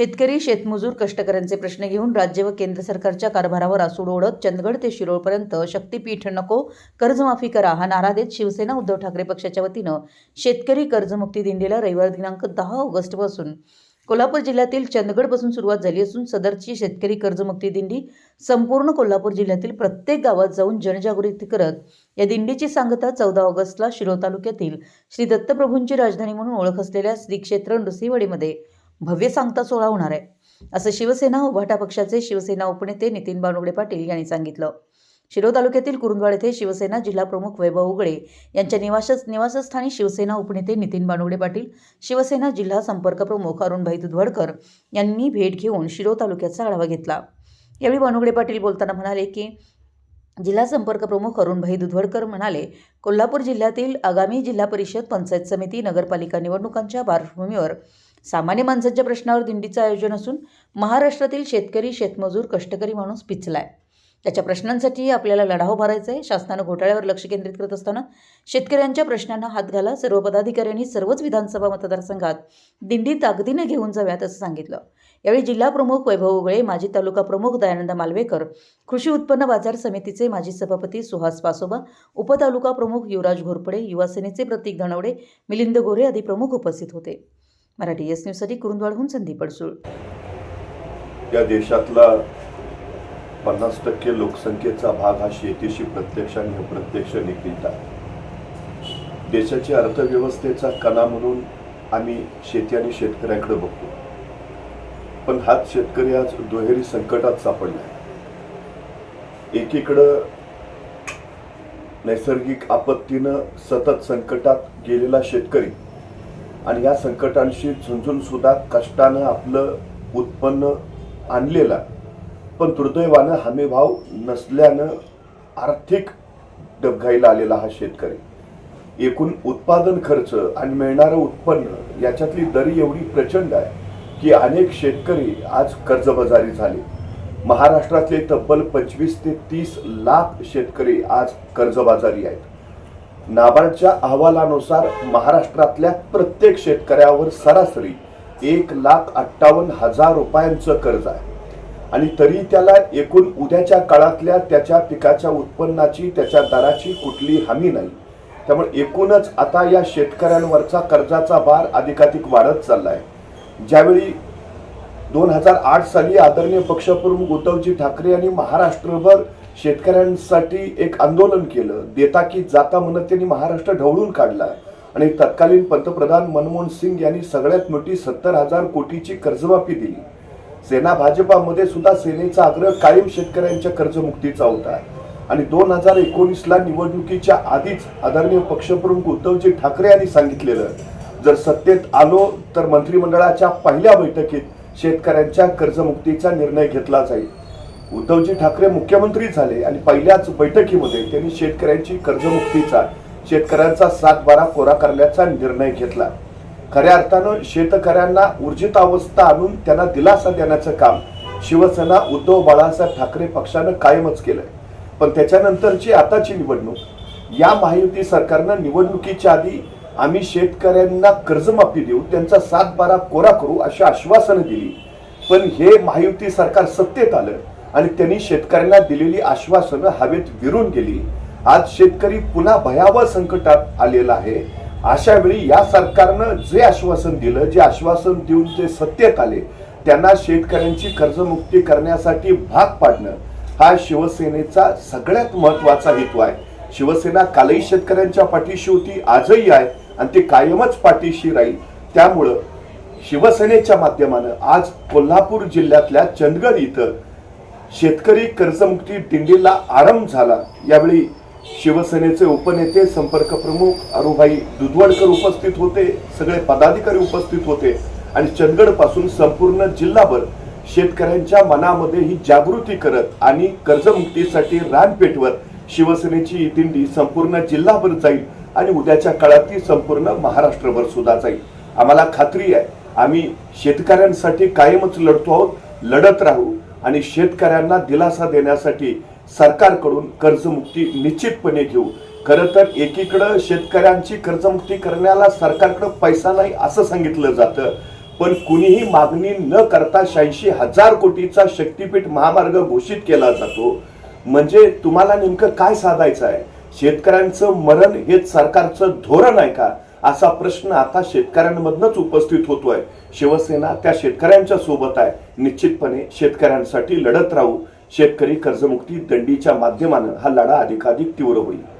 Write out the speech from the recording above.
शेतकरी शेतमजूर कष्टकऱ्यांचे प्रश्न घेऊन राज्य व केंद्र सरकारच्या कारभारावर आसूड ओढत चंदगड ते शिरोळपर्यंत शक्तीपीठ नको कर्जमाफी करा हा नारा देत शिवसेना उद्धव ठाकरे पक्षाच्या वतीनं शेतकरी कर्जमुक्ती दिंडीला रविवार दिनांक दहा ऑगस्टपासून. कोल्हापूर जिल्ह्यातील चंदगडपासून सुरुवात झाली असून सदरची शेतकरी कर्जमुक्ती दिंडी संपूर्ण कोल्हापूर जिल्ह्यातील प्रत्येक गावात जाऊन जनजागृती करत या दिंडीची सांगता चौदा ऑगस्टला शिरोळ तालुक्यातील श्री दत्तप्रभूंची राजधानी म्हणून ओळख असलेल्या श्री क्षेत्र नृसिंहवाडीमध्ये भव्य सांगता सोहळा होणार आहे. असं शिवसेना उभाटा पक्षाचे शिवसेना उपनेते नितीन बानुगडे पाटील यांनी सांगितलं. शिरो तालुक्यातील कुरुंदवाड येथे शिवसेना जिल्हा प्रमुख वैभव उगळे यांच्या निवास निवासस्थानी शिवसेना उपनेते नितीन बानुगडे पाटील शिवसेना जिल्हा संपर्क प्रमुख अरुणभाई दुधवडकर यांनी भेट घेऊन शिरो तालुक्याचा आढावा घेतला. यावेळी बानुगडे पाटील बोलताना म्हणाले की जिल्हा संपर्क प्रमुख अरुणभाई दुधवडकर म्हणाले कोल्हापूर जिल्ह्यातील आगामी जिल्हा परिषद पंचायत समिती नगरपालिका निवडणुकांच्या पार्श्वभूमीवर सामान्य माणसांच्या प्रश्नावर दिंडीचं आयोजन असून महाराष्ट्रातील शेतकरी शेतमजूर कष्टकरी माणूस पिचलाय. त्याच्या प्रश्नांसाठी आपल्याला लढाव भरायचा आहे शासनानं घोटाळ्यावर लक्ष केंद्रित करत असताना शेतकऱ्यांच्या प्रश्नांना हात घाला सर्व पदाधिकाऱ्यांनी सर्वच विधानसभा मतदारसंघात दिंडी ताकदीने घेऊन जाव्यात असं सांगितलं. यावेळी जिल्हा प्रमुख वैभव उगळे माजी तालुका प्रमुख दयानंद मालवेकर कृषी उत्पन्न बाजार समितीचे माजी सभापती सुहास पासोबा उपतालुका प्रमुख युवराज घोरपडे युवासेनेचे प्रतीक धनवडे मिलिंद गोरे आदी प्रमुख उपस्थित होते. मराठी एस न्यूजसाठी कुरुंदवाडहून संदीप पडसूळ. या देशातला पन्नास टक्के लोकसंख्येचा भाग हा शेतीशी प्रत्यक्ष आणि अप्रत्यक्ष निगडीत आहे. देशाच्या अर्थव्यवस्थेचा कणा म्हणून आम्ही शेती आणि शेतकऱ्याकडे बघतो. पण हाच शेतकरी आज दुहेरी संकटात सापडला आहे एकीकडं नैसर्गिक आपत्तीनं सतत संकटात गेलेला शेतकरी आणि या संकटांशी झुंजून सुद्धा कष्टानं आपलं उत्पन्न आणलेला पण दुर्दैवानं हमीभाव नसल्यानं आर्थिक डबघाईला आलेला हा शेतकरी. एकूण उत्पादन खर्च आणि मिळणारं उत्पन्न याच्यातली दरी एवढी प्रचंड आहे की अनेक शेतकरी आज कर्जबाजारी झाले. महाराष्ट्रातले तब्बल पंचवीस ते तीस लाख शेतकरी आज कर्जबाजारी आहेत. नाबार्डच्या अहवालानुसार महाराष्ट्रातल्या प्रत्येक शेतकऱ्यावर सरासरी एक लाख अठ्ठावन्न हजार रुपयांचं कर्ज आहे. आणि तरी त्याला एकूण उद्याच्या काळातल्या त्याच्या पिकाच्या उत्पन्नाची त्याच्या दराची कुठली हमी नाही. त्यामुळे एकूणच आता या शेतकऱ्यांवरचा कर्जाचा भार अधिकाधिक वाढत चालला आहे ज्यावेळी दोन हजार आठ साली आदरणीय पक्षप्रमुख उद्धवजी ठाकरे यांनी महाराष्ट्रभर शेतकऱ्यांसाठी एक आंदोलन केलं. देता की जाता म्हणत त्यांनी महाराष्ट्र ढवळून काढला आणि तत्कालीन पंतप्रधान मनमोहन सिंग यांनी सगळ्यात मोठी सत्तर हजार कोटीची कर्जमाफी दिली. सेना भाजपामध्ये सुद्धा सेनेचा आग्रह कायम शेतकऱ्यांच्या कर्जमुक्तीचा होता. आणि दोन हजार एकोणीसला निवडणुकीच्या आधीच आदरणीय पक्षप्रमुख उद्धवजी ठाकरे यांनी सांगितलेलं जर सत्तेत आलो तर मंत्रिमंडळाच्या पहिल्या बैठकीत शेतकऱ्यांच्या कर्जमुक्तीचा निर्णय घेतला जाईल. उद्धवजी ठाकरे मुख्यमंत्री झाले आणि पहिल्याच बैठकीमध्ये त्यांनी शेतकऱ्यांची कर्जमुक्तीचा शेतकऱ्यांचा सातबारा कोरा करण्याचा निर्णय घेतला. खऱ्या अर्थानं शेतकऱ्यांना ऊर्जित अवस्था आणून त्यांना दिलासा देण्याचं काम शिवसेना उद्धव बाळासाहेब ठाकरे पक्षानं कायमच केलंय. पण त्याच्यानंतरची आताची निवडणूक या महायुती सरकारनं निवडणुकीच्या आधी आम्ही शेतकऱ्यांना कर्जमाफी देऊ त्यांचा सात बारा कोरा करू अशी आश्वासनं दिली. पण हे महायुती सरकार सत्तेत आलं आणि त्यांनी शेतकऱ्यांना दिलेली आश्वासनं हवेत विरून गेली. आज शेतकरी पुन्हा भयावह संकटात आलेला आहे. अशा वेळी या सरकारनं जे आश्वासन दिलं जे आश्वासन देऊन जे सत्तेत आले त्यांना शेतकऱ्यांची कर्जमुक्ती करण्यासाठी भाग पाडणं हा शिवसेनेचा सगळ्यात महत्त्वाचा हेतू आहे. शिवसेना कालही शेतकऱ्यांच्या पाठीशी होती आजही आहे आणि ते कायमच पाठीशी राहील. त्यामुळं शिवसेनेच्या माध्यमानं आज कोल्हापूर जिल्ह्यातल्या चंदगड इथं शेतकरी कर्जमुक्ती दिंडीला आरंभ झाला. यावेळी शिवसेनेचे उपनेते संपर्क प्रमुख अरुभाई दुधवडकर उपस्थित होते सगळे पदाधिकारी उपस्थित होते आणि चंदगडपासून संपूर्ण जिल्हाभर शेतकऱ्यांच्या मनामध्ये ही जागृती करत आणि कर्जमुक्तीसाठी रान पेटवत शिवसेनेची ही दिंडी संपूर्ण जिल्हाभर जाईल आणि उद्याच्या काळात ती संपूर्ण महाराष्ट्रभर सुद्धा जाईल. आम्हाला खात्री आहे आम्ही शेतकऱ्यांसाठी कायमच लढतो आहोत लढत राहू. आणि शेतकऱ्यांना दिलासा देण्यासाठी सरकारकडून कर्जमुक्ती निश्चितपणे घेऊ. खरं तर एकीकडं शेतकऱ्यांची कर्जमुक्ती करण्याला सरकारकडं पैसा नाही असं सांगितलं जातं पण कुणीही मागणी न करता शहाऐंशी हजार कोटीचा शक्तीपीठ महामार्ग घोषित केला जातो. म्हणजे तुम्हाला नेमकं काय साधायचं आहे? शेतकऱ्यांचं मरण हेच सरकारचं धोरण आहे का? असा प्रश्न आता शेतकऱ्यांमधनच उपस्थित होतोय. शिवसेना त्या शेतकऱ्यांच्या सोबत आहे. निश्चितपणे शेतकऱ्यांसाठी लढत राहू. शेतकरी कर्जमुक्ती दंडीच्या माध्यमानं हा लढा अधिकाधिक तीव्र होईल.